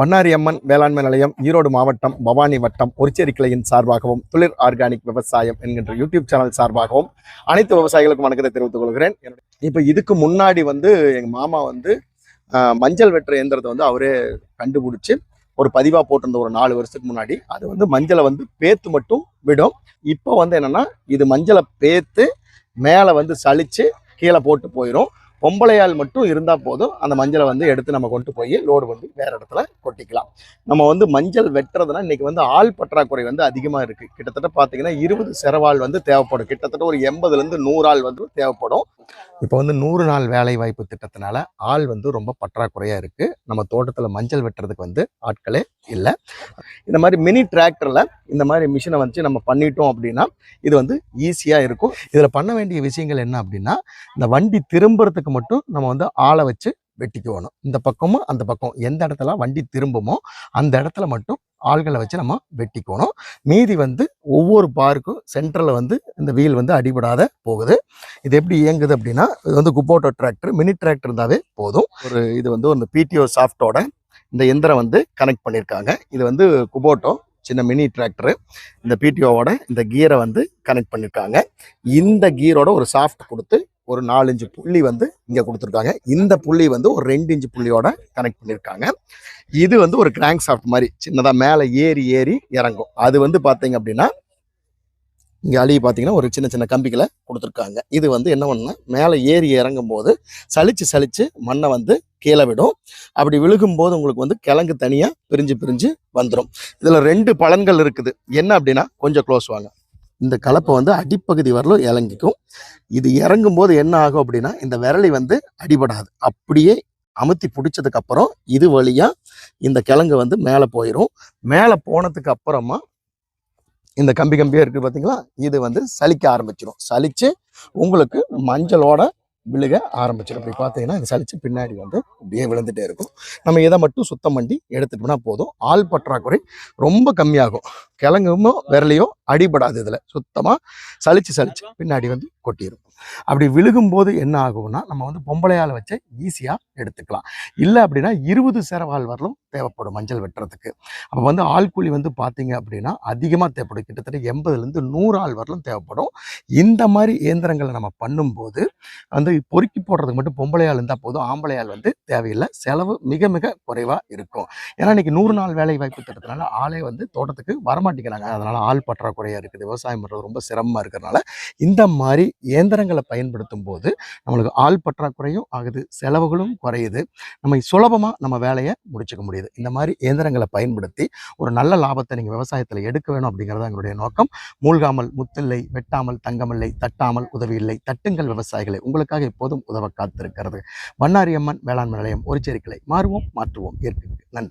பண்ணாரி அம்மன் வேளாண்மை நிலையம் ஈரோடு மாவட்டம் பவானி வட்டம் ஒரிச்சேரி கிளையின் சார்பாகவும் துளிர் ஆர்கானிக் விவசாயம் என்கின்ற யூடியூப் சேனல் சார்பாகவும் அனைத்து விவசாயிகளுக்கும் வணக்கத்தை தெரிவித்துக் கொள்கிறேன். இப்போ இதுக்கு முன்னாடி வந்து எங்கள் மாமா வந்து மஞ்சள் வெட்டுற இயந்திரத்தை வந்து அவரே கண்டுபிடிச்சி ஒரு பதிவாக போட்டிருந்த ஒரு நாலு வருஷத்துக்கு முன்னாடி அது வந்து மஞ்சளை வந்து பேத்து மட்டும் விடும். இப்போ வந்து என்னென்னா இது மஞ்சளை பேத்து மேலே வந்து சளிச்சு கீழே போட்டு போயிடும் பொம்பளையால் மட்டும் இருந்தால் போதும். அந்த மஞ்சளை வந்து எடுத்து நம்ம கொண்டு போய் லோடு வந்து வேறு இடத்துல கொட்டிக்கலாம். நம்ம வந்து மஞ்சள் வெட்டுறதுனா இன்னைக்கு வந்து ஆள் பற்றாக்குறை வந்து அதிகமாக இருக்குது கிட்டத்தட்ட பார்த்தீங்கன்னா இருபது செரவாள் வந்து தேவைப்படும். கிட்டத்தட்ட ஒரு எண்பதுலேருந்து நூறு ஆள் வந்து தேவைப்படும். இப்போ வந்து நூறு நாள் வேலை வாய்ப்பு திட்டத்தினால ஆள் வந்து ரொம்ப பற்றாக்குறையாக இருக்குது நம்ம தோட்டத்தில் மஞ்சள் வெட்டுறதுக்கு வந்து ஆட்களே இல்லை. இந்த மாதிரி மினி டிராக்டரில் இந்த மாதிரி மிஷினை வச்சு நம்ம பண்ணிட்டோம் அப்படின்னா இது வந்து ஈஸியாக இருக்கும். இதில் பண்ண வேண்டிய விஷயங்கள் என்ன அப்படின்னா இந்த வண்டி திரும்புறதுக்கு மட்டும் நம்ம வந்து ஆளை வச்சு வெட்டிக்குவணும் இந்த பக்கமும் அந்த பக்கம் எந்த இடத்துல வண்டி திரும்புமோ அந்த இடத்துல மட்டும் ஆள்களை வச்சு நம்ம வெட்டிக்கணும். மீதி வந்து ஒவ்வொரு பாருக்கும் சென்டரில் வந்து இந்த வீல் வந்து அடிபடாத போகுது. இது எப்படி இயங்குது அப்படின்னா இது வந்து குப்போட்டோ டிராக்டர் மினி டிராக்டர் இருந்தாவே போதும். ஒரு இது வந்து ஒரு பிடிஓ சாஃப்டோட இந்த எந்திரம் வந்து கனெக்ட் பண்ணியிருக்காங்க இது வந்து குபோட்டோ சின்ன மினி டிராக்டரு இந்த பிடிஓவோட இந்த கியரை வந்து கனெக்ட் பண்ணியிருக்காங்க இந்த கீரோட ஒரு சாஃப்ட் கொடுத்து ஒரு நாலஞ்சு புள்ளி வந்து இங்கே கொடுத்துருக்காங்க. இந்த புள்ளி வந்து ஒரு ரெண்டு இன்ச்சு புள்ளியோட கனெக்ட் பண்ணியிருக்காங்க இது வந்து ஒரு கிராங்க் சாஃப்ட் மாதிரி சின்னதாக மேலே ஏறி ஏறி இறங்கும். அது வந்து பார்த்தீங்க அப்படின்னா இங்கே அழி பார்த்தீங்கன்னா ஒரு சின்ன சின்ன கம்பிகளை கொடுத்துருக்காங்க. இது வந்து என்ன பண்ணுன்னா மேலே ஏறி இறங்கும் போது சளிச்சு சளிச்சு மண்ணை வந்து கீழே விடும். அப்படி விழுகும்போது உங்களுக்கு வந்து கிழங்கு தனியாக பிரிஞ்சு பிரிஞ்சு வந்துடும் இதில் ரெண்டு பலன்கள் இருக்குது. என்ன அப்படின்னா கொஞ்சம் க்ளோஸ் வாங்க. இந்த கலப்பை வந்து அடிப்பகுதி வரலும் இறங்கிக்கும் இது இறங்கும் போது என்ன ஆகும் அப்படின்னா இந்த விரலி வந்து அடிபடாது. அப்படியே அமுத்தி பிடிச்சதுக்கு அப்புறம் இது வழியா இந்த கிழங்கு வந்து மேலே போயிடும் மேலே போனதுக்கு அப்புறமா இந்த கம்பி கம்பியாக இருக்குது பார்த்தீங்களா இது வந்து சலிக்க ஆரம்பிச்சிடும் சலித்து உங்களுக்கு மஞ்சளோட விழுக ஆரம்பிச்சிடும் இப்படி பார்த்தீங்கன்னா இது சளிச்சு பின்னாடி வந்து அப்படியே விழுந்துட்டே இருக்கும். நம்ம இதை மட்டும் சுத்தம் பண்ணி எடுத்துட்டோம்னா போதும். ஆள் பற்றாக்குறை ரொம்ப கம்மியாகும். கிழங்குமோ விரலையோ அடிபடாது இதில். சுத்தமாக சளிச்சு சளிச்சு பின்னாடி வந்து கொட்டியிருக்கும் அப்படி விழுகும்போது என்ன ஆகும்னா நம்ம வந்து பொம்பளையால் வச்சு ஈஸியாக எடுத்துக்கலாம். இல்லை அப்படின்னா இருபது சேரவாள் வரலும் தேவைப்படும் மஞ்சள் வெட்டுறதுக்கு. அப்போ வந்து ஆள்கூலி வந்து பார்த்தீங்க அப்படின்னா அதிகமாக தேவைப்படும். கிட்டத்தட்ட எண்பதுலேருந்து நூறு ஆள் வரலும் தேவைப்படும். இந்த மாதிரி இயந்திரங்களை நம்ம பண்ணும்போது வந்து பொறுக்கி போடுறதுக்கு மட்டும் பொம்பளையால் இருந்தால் போதும். ஆம்பளையால் வந்து தேவையில்லை. செலவு மிக மிக குறைவாக இருக்கும். ஏன்னா இன்றைக்கி நூறு நாள் வேலை வாய்ப்பு திட்டத்தினால ஆளே வந்து தோட்டத்துக்கு வரமாட்டேங்கிறாங்க. அதனால் ஆள் பற்றாக்குறையாக இருக்குது. விவசாயம் பண்ணுறது ரொம்ப சிரமமாக இருக்கிறதுனால இந்த மாதிரி இயந்திரங்கள் பயன்படுத்தும் போது நம்மளுக்கு ஆள் பற்றாக்குறையும் ஆகுது செலவுகளும் குறையுது. நம்ம சுலபமாக நம்ம வேலையை முடிச்சுக்க முடியுது. இந்த மாதிரி இயந்திரங்களை பயன்படுத்தி ஒரு நல்ல லாபத்தை நீங்கள் விவசாயத்தில் எடுக்க வேணும் அப்படிங்கிறது எங்களுடைய நோக்கம். மூழ்காமல் முத்தில்லை வெட்டாமல் தங்கமில்லை தட்டாமல் உதவியில்லை தட்டுங்கள் விவசாயிகளை. உங்களுக்காக எப்போதும் உதவ காத்திருக்கிறது. வண்ணாரியம்மன் வேளாண்மை நிலையம் ஒரு கிளை. மாறுவோம் மாற்றுவோம். இயற்கைக்கு நன்றி.